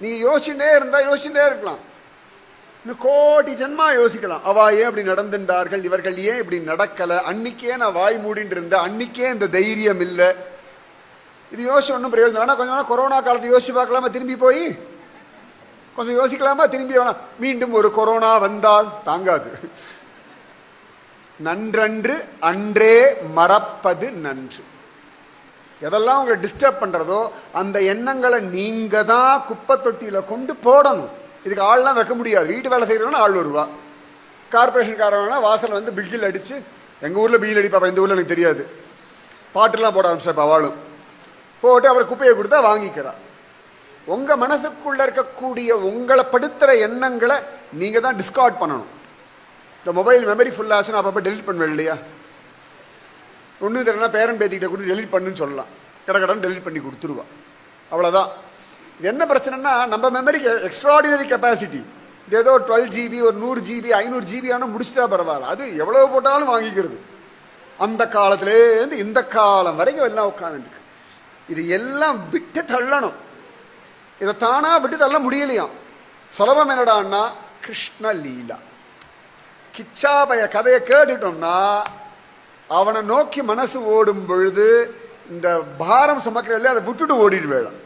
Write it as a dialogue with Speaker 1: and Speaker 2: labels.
Speaker 1: நீ யோசிச்சுட்டே இருந்தா யோசிச்சுட்டே இருக்கலாம். இன்னும் கோடி ஜென்மா யோசிக்கலாம். அவா ஏன் இப்படி நடந்துட்டார்கள் இவர்கள் ஏன் இப்படி நடக்கல? அன்னைக்கே நான் வாய் மூடிட்டு இருந்தேன் அன்னைக்கே இந்த தைரியம் இல்லை. இது யோசிச்சு ஒன்றும் பிரயோஜனம் ஆனால் கொஞ்சம் நாள் கொரோனா காலத்தை யோசிச்சு பார்க்கலாமா? திரும்பி போய்? கொஞ்சம் யோசிக்கலாமா? திரும்பி வேணாம் மீண்டும் ஒரு கொரோனா வந்தால் தாங்காது. நன்றன்று அன்றே மறப்பது நன்று. எதெல்லாம் உங்களை டிஸ்டர்ப் பண்ணுறதோ அந்த எண்ணங்களை நீங்கள் தான் குப்பை தொட்டியில் கொண்டு போடணும். இதுக்கு ஆள்லாம் வைக்க முடியாது. வீட்டு வேலை செய்கிறவனா ஆள் வருவா கார்பரேஷன்காரவனா வாசல் வந்து பில்கில் அடித்து எங்கள் ஊரில் பில் அடிப்பாப்பா இந்த ஊரில் எனக்கு தெரியாது. பாட்டுலாம் போட ஆரம்பிச்சிருப்பா அவளும். போட்டு அவர் குப்பையை கொடுத்தா வாங்கிக்கிறா. உங்கள் மனசுக்குள்ளே இருக்கக்கூடிய உங்களை படுத்துகிற எண்ணங்களை நீங்கள் தான் டிஸ்கார்ட் பண்ணணும். இந்த மொபைல் மெமரி ஃபுல்லாச்சுன்னு அப்பப்போ டெலிட் பண்ணுவேன் இல்லையா? ஒன்றும் தெரியலனா பேரன் பேத்திக்கிட்ட கொடுத்து டெலிட் பண்ணுன்னு சொல்லலாம். கடகடன்னு டெலிட் பண்ணி கொடுத்துருவான் அவ்வளோதான் என்ன பிரச்சனைனா நம்ம மெமரிக்கு எக்ஸ்ட்ராடினரி கெப்பாசிட்டி இது ஏதோ டுவெல் ஜிபி ஒரு நூறு ஜிபி ஐநூறு ஜிபி ஆனால் முடிச்சிட்டா பரவாயில்ல. அது எவ்வளோ போட்டாலும் வாங்கிக்கிறது. அந்த காலத்துலேருந்து இந்த காலம் வரைக்கும் எல்லாம் உட்காந்துருக்கு இது எல்லாம் விட்டு தள்ளணும். இதை தானா விட்டு தள்ள முடியலையாம். சுலபம் என்னடான்னா கிருஷ்ண லீலா கிச்சாபய கதையை கேட்டுட்டோம்னா அவனை நோக்கி மனசு ஓடும் பொழுது இந்த பாரம் சுமக்கிற அதை விட்டுட்டு ஓடிட்டு வேணும்